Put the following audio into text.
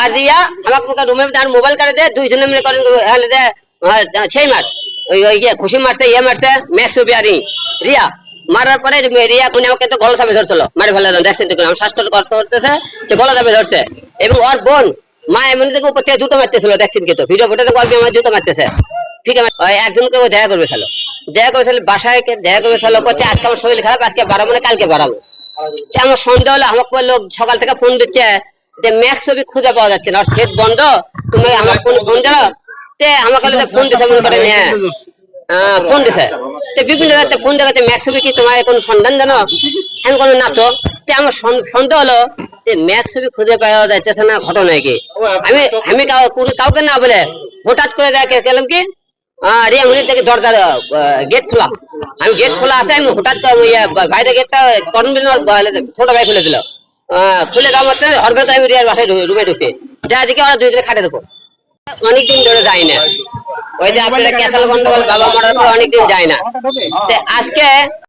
আর রিয়া আমাকে তার মোবাইল দেয় দুইজনে মিলে করেন হলে দেয় মাস ওই ওই ইয়ে খুশি মারছে ইয়ে মারছে আর রিয়া, মারার পরে রিয়া কোনে আমাকে তো গলা ধরছিল ফেলে দেখছেন আমার শ্বাসকষ্ট কষ্ট করতেছে গলা ধরছে। এবং ওর বোন, মা থেকে উপর থেকে জুতো মারতেছিল, দেখছেন কিন্তু ভিডিও ফুটে তো গল্পে আমার জুতো মারতেছে। ঠিক আছে একজনকে দেখা করবে দেখা করে বাসায় দেখা করবে করছে আজকে আমার শরীর খারাপ, আজকে বাড়াবো না কালকে বাড়াবো আমার সন্ধ্যা হলো, আমাকে বলল, সকাল থেকে ফোন দিচ্ছে যে ম্যাক্স ছবি খুঁজে পাওয়া যাচ্ছে না। সেট বন্ধ? তুমি আমার কোন ফোন তে আমাকে বলে ফোন দিছে মনে করে হ্যাঁ ফোন দিছে। তে বিভিন্ন জায়গাতে ফোন দেখাচ্ছে ম্যাক্স ছবি কি তোমার কোন সন্ধান জানো? আমি কোনো না তো। তে আমার সন্দেহ হলো যে ম্যাক্স ছবি খুঁজে পাওয়া যাইতেছে না ঘটনা কি? আমি আমি কাউকে না বলে হঠাৎ করে দেখে গেলাম কি? আহ, রিয়া মনে থেকে দরজার গেট খোলা। আমি গেট খোলা আছে আমি হঠাৎ বাইরে গেটটা করন ছোট ভাই খুলে দিল। খুলে দেওয়া মাত্র হরবে আমি রিয়ার বাসায় রুমে ঢুকছি। যা দিকে ওরা দুইজনে খাটে উপর অনেকদিন ধরে যায় না। ওই যে আপনারা ক্যাসাল গন্ডগোল বাবা মরার পর অনেকদিন যায় না। আজকে